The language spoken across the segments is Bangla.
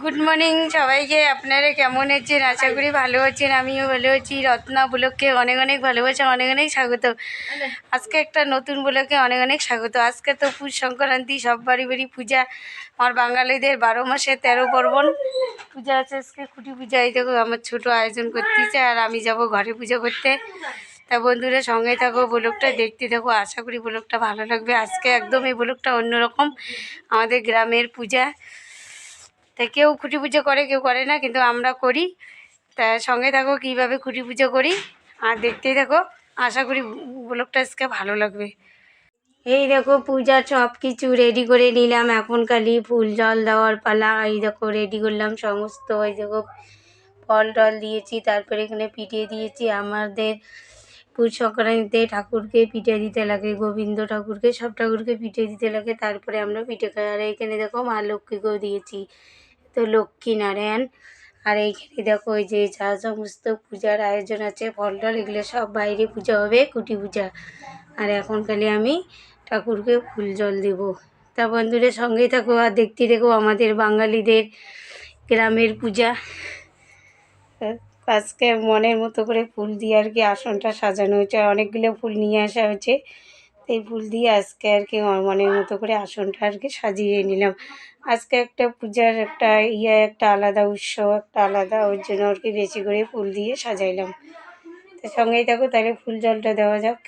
গুড মর্নিং সবাইকে। আপনারা কেমন আছেন? আশা করি ভালো আছেন, আমিও ভালো আছি। রত্না ব্লককে অনেক অনেক ভালোবাসা, অনেক অনেক স্বাগত। আজকে একটা নতুন ব্লকে অনেক অনেক স্বাগত। আজকে তো পুষ সংক্রান্তি, সব বাড়ি বাড়ি পূজা। আমার বাঙালিদের বারো মাসে তেরো পার্বণ। পূজা আছে আজকে, খুঁটি পূজা। এই দেখো, আমার ছোটো আয়োজন করতেছে আর আমি যাব ঘরে পুজো করতে। তা বন্ধুরা, সঙ্গে থাকো, ব্লগটা দেখতে থাকো। আশা করি ব্লগটা ভালো লাগবে। আজকে একদম এই ব্লগটা অন্যরকম। আমাদের গ্রামের পূজা। তা কেউ খুঁটি পুজো করে, কেউ করে না, কিন্তু আমরা করি। তা সঙ্গে থাকো, কীভাবে খুঁটি পুজো করি, আর দেখতেই থাকো, আশা করি ব্লগটা আজকে ভালো লাগবে। এই দেখো পূজার সব কিছু রেডি করে নিলাম। এখন খালি ফুল, জল দেওয়ার পালা। এই দেখো রেডি করলাম সমস্ত। এই দেখো, ফল টল দিয়েছি, তারপরে এখানে পিঠে দিয়েছি। আমাদের পুষ সংক্রান্তিতে ঠাকুরকে পিঠে দিতে লাগে, গোবিন্দ ঠাকুরকে, সব ঠাকুরকে পিঠে দিতে লাগে। তারপরে আমরা পিঠে খাই। আর এখানে দেখো, মা লক্ষ্মীকেও দিয়েছি। তো লক্ষ্মী নারায়ণ। আর এইখানে দেখো ওই যে যা সমস্ত পূজার আয়োজন আছে ফল টল এগুলো সব বাইরে পূজা হবে, কুটি পূজা। আর এখন খালি আমি ঠাকুরকে ফুল জল দেবো। তা বন্ধুদের সঙ্গেই থাকো আর দেখতে দেখো আমাদের বাঙালিদের গ্রামের পূজা। আজকে মনের মতো করে ফুল দিয়ে আর কি আসনটা সাজানো হয়েছে অনেকগুলো ফুল নিয়ে আসা হয়েছে। এই ফুল দিয়ে আজকে আর কি মনের মতো করে আসনটা আর কি সাজিয়ে নিলাম। আজকে একটা পূজার একটা ইয়ে একটা আলাদা উৎসব, একটা আলাদা ওর জন্য আর কি বেশি করে ফুল দিয়ে সাজাইলাম। তো সঙ্গেই থাকো, তাহলে ফুল জলটা দেওয়া যাক।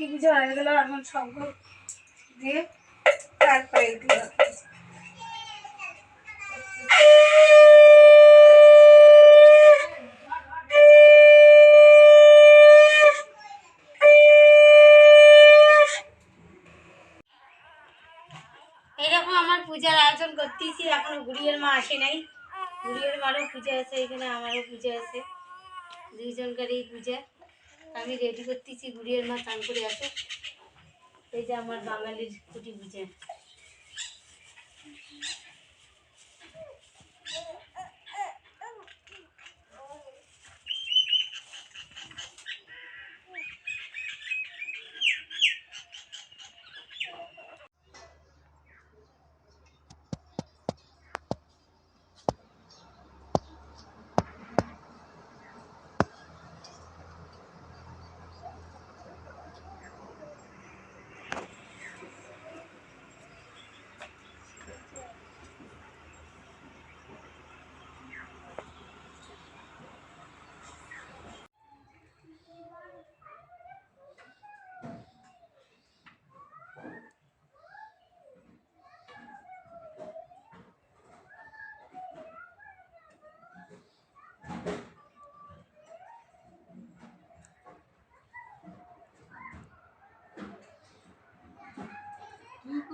লক্ষ্মী পূজা হয়ে গেল, এখন শঙ্খ দিয়ে তারপরে এগুলো এইরকম আমার পূজার আয়োজন করতেছি, এখনও গুড়িয়ের মা আসে নাই। গুড়িয়ের মারও পূজা আছে, এখানে আমারও পূজা আছে। দুইজনকারই পূজা। আমি রেডি করতেছি গুড়িয়ার মা চান করে আসে। এই যে আমার বাঙালির কুটি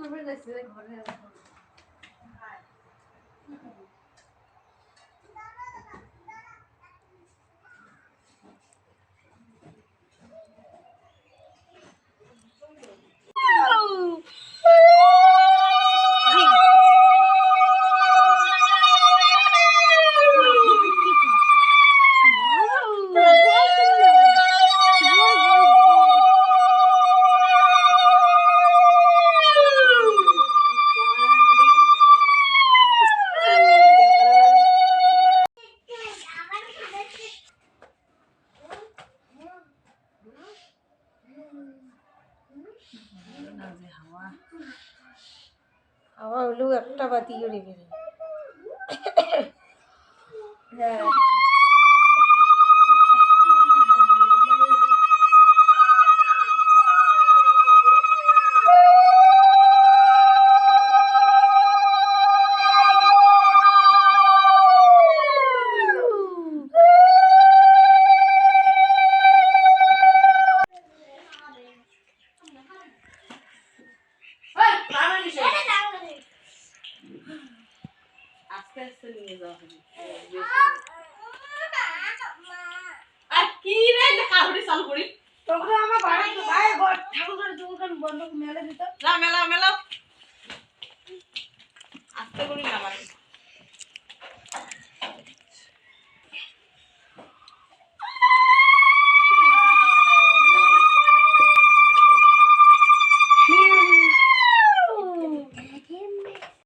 是不是在学校考出的 হলেও একটা বাতি করে বেরোয় হ্যাঁ। আস্তে আস্তে নিয়ে যাওয়া হবে আর কি রে কাহুরি চালু করি? তখন আমার বাড়ি তো ভাই ঘর ঠাকুরের দোকান বন্ধ মেলে দিত। না মেলাও মেলাও। আস্তে করে নামানো